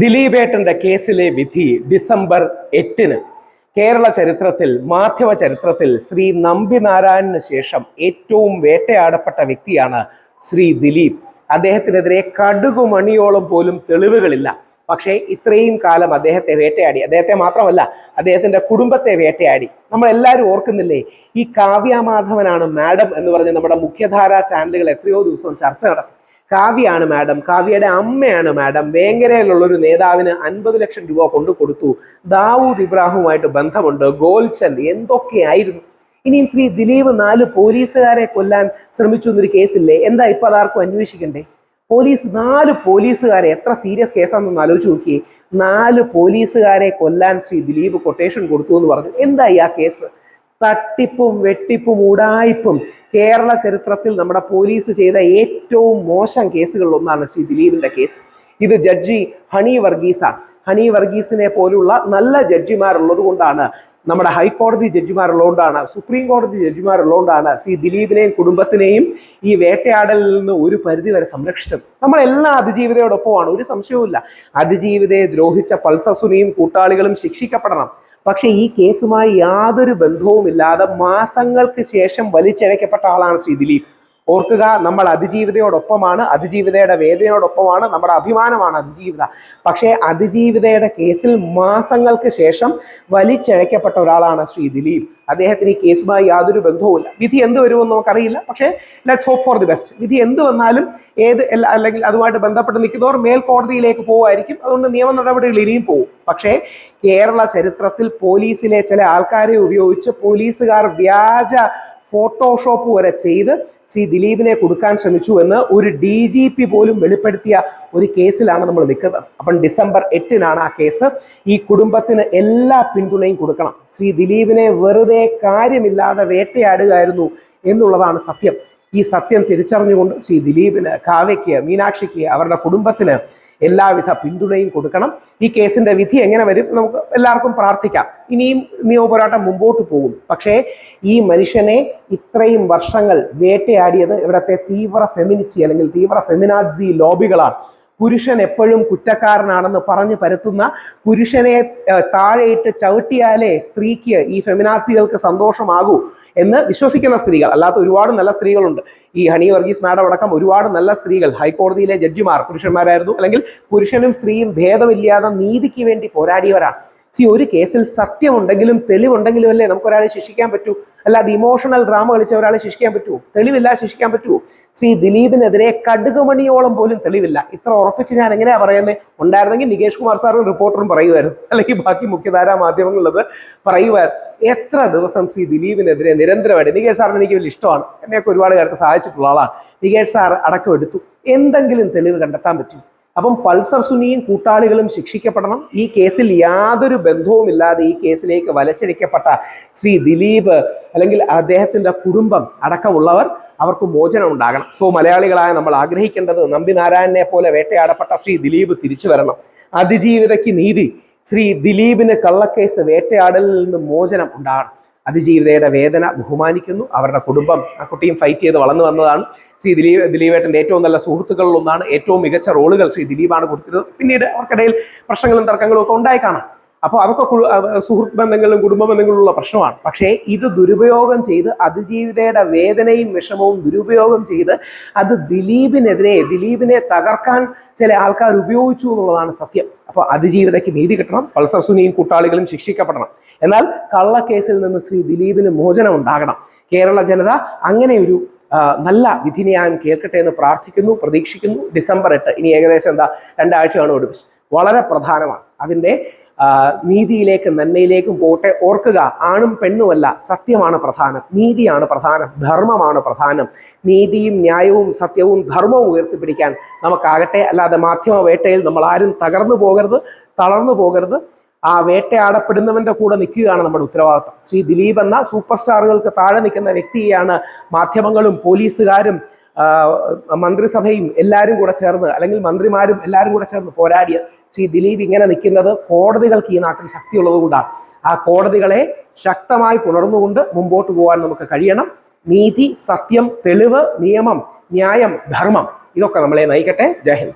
ദിലീപേട്ടന്റെ കേസിലെ വിധി ഡിസംബർ എട്ടിന്. കേരള ചരിത്രത്തിൽ മാധ്യമ ചരിത്രത്തിൽ ശ്രീ നമ്പിനാരായണന് ശേഷം ഏറ്റവും വേട്ടയാടപ്പെട്ട വ്യക്തിയാണ് ശ്രീ ദിലീപ്. അദ്ദേഹത്തിനെതിരെ കടുകുമണിയോളം പോലും തെളിവുകളില്ല. പക്ഷേ ഇത്രയും കാലം അദ്ദേഹത്തെ വേട്ടയാടി. അദ്ദേഹത്തെ മാത്രമല്ല അദ്ദേഹത്തിന്റെ കുടുംബത്തെ വേട്ടയാടി. നമ്മൾ എല്ലാവരും ഓർക്കുന്നില്ലേ ഈ കാവ്യമാധവനാണ് മാഡം എന്ന് പറഞ്ഞ് നമ്മുടെ മുഖ്യധാരാ ചാനലുകൾ എത്രയോ ദിവസം ചർച്ച നടത്തി. കാവ്യാണ് മാഡം. കാവ്യയുടെ അമ്മയാണ് മാഡം. വേങ്ങരയിലുള്ള ഒരു നേതാവിന് അൻപത് ലക്ഷം രൂപ കൊണ്ടു കൊടുത്തു. ദാവൂദ് ഇബ്രാഹിമുമായിട്ട് ബന്ധമുണ്ട്. ഗോൽചന്ദ് എന്തൊക്കെയായിരുന്നു? ഇനിയും ശ്രീ ദിലീപ് നാല് പോലീസുകാരെ കൊല്ലാൻ ശ്രമിച്ചു എന്നൊരു കേസില്ലേ? എന്താ ഇപ്പൊ അതാർക്കും അന്വേഷിക്കണ്ടേ? പോലീസ് നാല് പോലീസുകാരെ എത്ര സീരിയസ് കേസാണെന്നൊന്ന് ആലോചിച്ച് നോക്കിയേ. നാല് പോലീസുകാരെ കൊല്ലാൻ ശ്രീ ദിലീപ് കൊട്ടേഷൻ കൊടുത്തു എന്ന് പറഞ്ഞു. എന്തായി ആ കേസ്? തട്ടിപ്പും വെട്ടിപ്പും ഉടായ്പും. കേരള ചരിത്രത്തിൽ നമ്മുടെ പോലീസ് ചെയ്ത ഏറ്റവും മോശം കേസുകളിൽ ഒന്നാണ് ശ്രീ ദിലീപിന്റെ കേസ്. ഇത് ജഡ്ജി ഹണി വർഗീസാണ്. ഹണി വർഗീസിനെ പോലുള്ള നല്ല ജഡ്ജിമാരുള്ളത് കൊണ്ടാണ് നമ്മുടെ ഹൈക്കോടതി ജഡ്ജിമാരുള്ളതുകൊണ്ടാണ് സുപ്രീം കോടതി ജഡ്ജിമാരുള്ളതുകൊണ്ടാണ് ശ്രീ ദിലീപിനെയും കുടുംബത്തിനെയും ഈ വേട്ടയാടലിൽ നിന്ന് ഒരു പരിധി വരെ സംരക്ഷിച്ചത്. നമ്മളെല്ലാം അതിജീവിതയോടൊപ്പമാണ് ഒരു സംശയവുമില്ല. അതിജീവിതയെ ദ്രോഹിച്ച പൾസസുനിയും കൂട്ടാളികളും ശിക്ഷിക്കപ്പെടണം. പക്ഷേ ഈ കേസുമായി യാതൊരു ബന്ധവുമില്ലാതെ മാസങ്ങൾക്ക് ശേഷം വലിച്ചഴക്കപ്പെട്ട ആളാണ് ശ്രീ ദിലീപ്. ഓർക്കുക നമ്മൾ അതിജീവിതയോടൊപ്പമാണ് അതിജീവിതയുടെ വേദനയോടൊപ്പമാണ് നമ്മുടെ അഭിമാനമാണ് അതിജീവിത. പക്ഷേ അതിജീവിതയുടെ കേസിൽ മാസങ്ങൾക്ക് ശേഷം വലിച്ചഴക്കപ്പെട്ട ഒരാളാണ് ശ്രീ ദിലീപ്. അദ്ദേഹത്തിന് ഈ കേസുമായി യാതൊരു ബന്ധവുമില്ല. വിധി എന്ത് വരുമെന്ന് നമുക്കറിയില്ല. പക്ഷേ let's hope for the best വിധി എന്ത് വന്നാലും ഏത് അല്ലെങ്കിൽ അതുമായിട്ട് ബന്ധപ്പെട്ട് നിൽക്കുന്നവർ മേൽക്കോടതിയിലേക്ക് പോകുമായിരിക്കും അതുകൊണ്ട് നിയമ നടപടികൾ ഇനിയും പോകും പക്ഷേ കേരള ചരിത്രത്തിൽ പോലീസിലെ ചില ആൾക്കാരെ ഉപയോഗിച്ച് പോലീസുകാർ വ്യാജ ഫോട്ടോഷോപ്പ് വരെ ചെയ്ത് ശ്രീ ദിലീപിനെ കൊടുക്കാൻ ശ്രമിച്ചു എന്ന് ഒരു ഡി ജി പി പോലും വെളിപ്പെടുത്തിയ ഒരു കേസിലാണ് നമ്മൾ നിൽക്കുന്നത്. അപ്പം ഡിസംബർ എട്ടിനാണ് ആ കേസ്. ഈ കുടുംബത്തിന് എല്ലാ പിന്തുണയും കൊടുക്കണം. ശ്രീ ദിലീപിനെ വെറുതെ കാര്യമില്ലാതെ വേട്ടയാടുകയായിരുന്നു എന്നുള്ളതാണ് സത്യം. ഈ സത്യം തിരിച്ചറിഞ്ഞുകൊണ്ട് ശ്രീ ദിലീപിന് കാവ്യയ്ക്ക് മീനാക്ഷിക്ക് അവരുടെ കുടുംബത്തിന് എല്ലാവിധ പിന്തുണയും കൊടുക്കണം. ഈ കേസിന്റെ വിധി എങ്ങനെ വരും നമുക്ക് എല്ലാവർക്കും പ്രാർത്ഥിക്കാം. ഇനിയും നിയമപോരാട്ടം മുമ്പോട്ട് പോകും. പക്ഷേ ഈ മനുഷ്യനെ ഇത്രയും വർഷങ്ങൾ വേട്ടയാടിയത് ഇവിടത്തെ തീവ്ര ഫെമിനിച്ചി അല്ലെങ്കിൽ തീവ്ര ഫെമിനാജി ലോബികളാണ്. പുരുഷൻ എപ്പോഴും കുറ്റക്കാരനാണെന്ന് പറഞ്ഞു പരത്തുന്ന പുരുഷനെ താഴെയിട്ട് ചവിട്ടിയാലേ സ്ത്രീക്ക് ഈ ഫെമിനാസികൾക്ക് സന്തോഷമാകൂ. എന്ന് വിശ്വസിക്കുന്ന സ്ത്രീകൾ. അല്ലാത്ത ഒരുപാട് നല്ല സ്ത്രീകളുണ്ട്. ഈ ഹണി വർഗീസ് മാഡം അടക്കം ഒരുപാട് നല്ല സ്ത്രീകൾ. ഹൈക്കോടതിയിലെ ജഡ്ജിമാർ പുരുഷന്മാരായിരുന്നു. അല്ലെങ്കിൽ പുരുഷനും സ്ത്രീയും ഭേദമില്ലാതെ നീതിക്ക് വേണ്ടി പോരാടിയവരാണ് സി ഒരു കേസിൽ സത്യമുണ്ടെങ്കിലും തെളിവുണ്ടെങ്കിലും അല്ലേ നമുക്ക് ഒരാളെ ശിക്ഷിക്കാൻ പറ്റൂ? അല്ലാതെ ഇമോഷണൽ ഡ്രാമ കളിച്ച ഒരാളെ ശിക്ഷിക്കാൻ പറ്റുമോ? തെളിവില്ല ശിക്ഷിക്കാൻ പറ്റുമോ? ശ്രീ ദിലീപിനെതിരെ കടുകുമണിയോളം പോലും തെളിവില്ല. ഇത്ര ഉറപ്പിച്ച് ഞാൻ എങ്ങനെയാ പറയുന്നത് ഉണ്ടായിരുന്നെങ്കിൽ നികേഷ് കുമാർ സാറും റിപ്പോർട്ടറും പറയുമായിരുന്നു. അല്ലെങ്കിൽ ബാക്കി മുഖ്യധാരാ മാധ്യമങ്ങളിലത് പറയുമായിരുന്നു. എത്ര ദിവസം ശ്രീ ദിലീപിനെതിരെ നിരന്തരമായിട്ട് നികേഷ് സാറിന് എനിക്ക് വലിയ ഇഷ്ടമാണ്. എന്നെയൊക്കെ ഒരുപാട് കാര്യത്തിൽ സഹായിച്ചിട്ടുള്ള ആളാണ്. നികേഷ് സാർ അടക്കം എടുത്തു. എന്തെങ്കിലും തെളിവ് കണ്ടെത്താൻ പറ്റും അപ്പം പൾസർ സുനിയും കൂട്ടാളികളും ശിക്ഷിക്കപ്പെടണം. ഈ കേസിൽ യാതൊരു ബന്ധവുമില്ലാതെ ഈ കേസിലേക്ക് വലച്ചിരിക്കപ്പെട്ട ശ്രീ ദിലീപ് അല്ലെങ്കിൽ അദ്ദേഹത്തിന്റെ കുടുംബം അടക്കമുള്ളവർ അവർക്ക് മോചനം ഉണ്ടാകണം. സോ മലയാളികളായ നമ്മൾ ആഗ്രഹിക്കേണ്ടത് നമ്പിനാരായണനെ പോലെ വേട്ടയാടപ്പെട്ട ശ്രീ ദിലീപ് തിരിച്ചു വരണം. അതിജീവിതയ്ക്ക് നീതി. ശ്രീ ദിലീപിന് കള്ളക്കേസ് വേട്ടയാടലിൽ നിന്ന് മോചനം ഉണ്ടാകണം. അതിജീവിതയുടെ വേദന ബഹുമാനിക്കുന്നു. അവരുടെ കുടുംബം ആ കുട്ടിയും ഫൈറ്റ് ചെയ്ത് വളർന്നു വന്നതാണ്. ശ്രീ ദിലീപ് ദിലീപേട്ടന്റെ ഏറ്റവും നല്ല സുഹൃത്തുക്കളിൽ ഒന്നാണ് ഏറ്റവും മികച്ച റോളുകൾ ശ്രീ ദിലീപാണ് കൊടുത്തിരുന്നത്. പിന്നീട് അവർക്കിടയിൽ പ്രശ്നങ്ങളും തർക്കങ്ങളും ഒക്കെ ഉണ്ടായി കാണാം. അപ്പോൾ അതൊക്കെ സുഹൃത്ത് ബന്ധങ്ങളിലും കുടുംബ ബന്ധങ്ങളിലുള്ള പ്രശ്നമാണ്. പക്ഷേ ഇത് ദുരുപയോഗം ചെയ്ത് അതിജീവിതയുടെ വേദനയും വിഷമവും ദുരുപയോഗം ചെയ്ത് അത് ദിലീപിനെതിരെ ദിലീപിനെ തകർക്കാൻ ചില ആൾക്കാർ ഉപയോഗിച്ചു എന്നുള്ളതാണ് സത്യം. അപ്പോൾ അതിജീവിതയ്ക്ക് നീതി കിട്ടണം പൾസർ സുനിയും കൂട്ടാളികളും ശിക്ഷിക്കപ്പെടണം. എന്നാൽ കള്ളക്കേസിൽ നിന്ന് ശ്രീ ദിലീപിന് മോചനം ഉണ്ടാകണം. കേരള ജനത അങ്ങനെ ഒരു നല്ല വിധിന്യായം കേൾക്കട്ടെ എന്ന് പ്രാർത്ഥിക്കുന്നു പ്രതീക്ഷിക്കുന്നു. ഡിസംബർ എട്ട് ഇനി ഏകദേശം എന്താ രണ്ടാഴ്ചയാണ് ഒടുവിച്ച്. വളരെ പ്രധാനമാണ്. അതിന്റെ നീതിയിലേക്ക് നന്മയിലേക്കും പോട്ടെ ഓർക്കുക ആണും പെണ്ണുമല്ല സത്യമാണ് പ്രധാനം. നീതിയാണ് പ്രധാനം ധർമ്മമാണ് പ്രധാനം. നീതിയും ന്യായവും സത്യവും ധർമ്മവും ഉയർത്തിപ്പിടിക്കാൻ നമുക്കാകട്ടെ അല്ലാതെ മാധ്യമ വേട്ടയിൽ നമ്മൾ ആരും തകർന്നു പോകരുത് തളർന്നു പോകരുത്. ആ വേട്ടയാടപ്പെടുന്നവന്റെ കൂടെ നിൽക്കുകയാണ് നമ്മുടെ ഉത്തരവാദിത്വം. ശ്രീ ദിലീപ് എന്ന സൂപ്പർ സ്റ്റാറുകൾക്ക് താഴെ നിൽക്കുന്ന വ്യക്തിയാണ് മാധ്യമങ്ങളും പോലീസുകാരും മന്ത്രിസഭയും എല്ലാവരും കൂടെ ചേർന്ന് അല്ലെങ്കിൽ മന്ത്രിമാരും എല്ലാവരും കൂടെ ചേർന്ന് പോരാടിയ ശ്രീ ദിലീപ് ഇങ്ങനെ നിൽക്കുന്നത് കോടതികൾക്ക് ഈ നാട്ടിൽ ശക്തിയുള്ളത് കൊണ്ടാണ്. ആ കോടതികളെ ശക്തമായി പുണർന്നുകൊണ്ട് മുമ്പോട്ട് പോകാൻ നമുക്ക് കഴിയണം. നീതി സത്യം തെളിവ് നിയമം ന്യായം ധർമ്മം ഇതൊക്കെ നമ്മളെ നയിക്കട്ടെ. ജയ് ഹിന്ദ്.